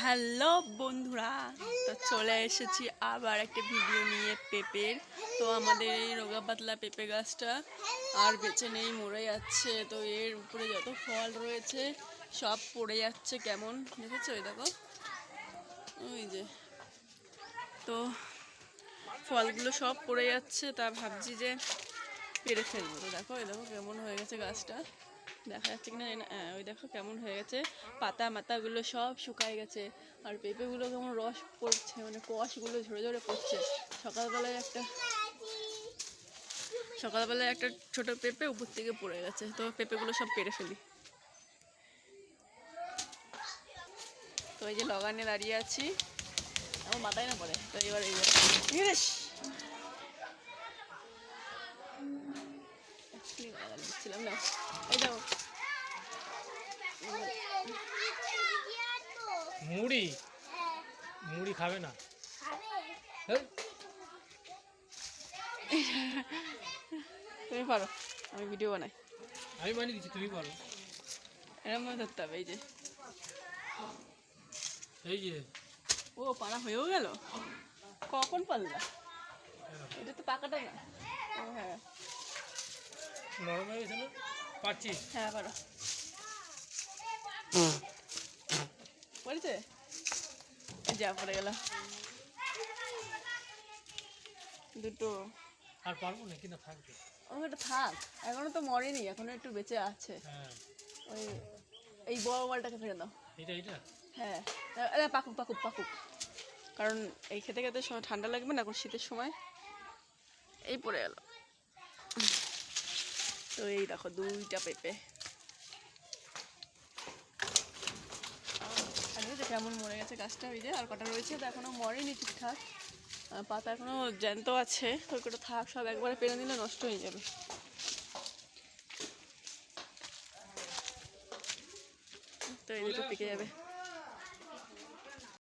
Hello বন্ধুরা, তো চলে এসেছি আবার একটা ভিডিও নিয়ে পেঁপের। তো আমাদের এই রোগা পাতলা পেঁপে গাছটা আর বেঁচে নেই, মরে যাচ্ছে। তো এর উপরে যত ফল রয়েছে, সব পড়ে যাচ্ছে কেমন? দেখেছ ওই দেখো? ওই যে। তো ফলগুলো সব পড়ে যাচ্ছে, তা ভাবছি যে পেরে ফেলব। তো দেখো ওই দেখো কেমন হয়ে গেছে গাছটা। দেখা যাচ্ছে কিনা ওই দেখো কেমন হয়ে গেছে। পাতা মাতাগুলো সব শুকায় গেছে। আর পেঁপেগুলো কেমন রস পড়ছে মানে কষগুলো ঝরে ঝরে পড়ছে। সকালবেলায় একটা সকালবেলায় একটা ছোট পেঁপে উপর থেকে পড়ে গেছে। তো পেঁপেগুলো সব পেরে ফেলি। তো এই যে লগানে দাঁড়িয়ে আছি। আমার মাথায় না পড়ে। তো এবার এই দিচ্ছিলাম না এই দেখো মুড়ি? মুড়ি খাবে না? তুমি পারো আমি ভিডিও বানাই। আমি বানিয়ে দিচ্ছি তুমি পারো। এরকম ভাবে ধরতে হবে এই যে। এই যে। ও পানা হয়েও গেল? কখন পারলা এটা তো পাকাটা না। ও হ্যাঁ। নরম হয়ে গেছে না? পারছি হ্যাঁ পারো। পড়েছে? যা পড়ে গেল। দুটো। আর পারব না কিনা থাকবে। ও এটা থাক। এখনও তো মরেনি এখনও একটু বেঁচে আছে। হ্যাঁ। ওই এই বড় বলটাকে ফেলে দাও। এটা এটা হ্যাঁ। আরে পাকুক পাকুক পাকুক। কারণ এই খেতে খেতে সময় ঠান্ডা লাগবে না এখন শীতের সময়। এই পড়ে গেল। তো এই দেখো দুইটা পেঁপে। যে কেমন মরে গেছে গাছটা ওই যে আর কটা রয়েছে তো এখনও মরেনি ঠিকঠাক। পাতা এখনও জ্যান্ত আছে তো কটা থাক, সব একবারে পেরে নিলে নষ্ট হয়ে যাবে। তো এই দুটো পেকে যাবে।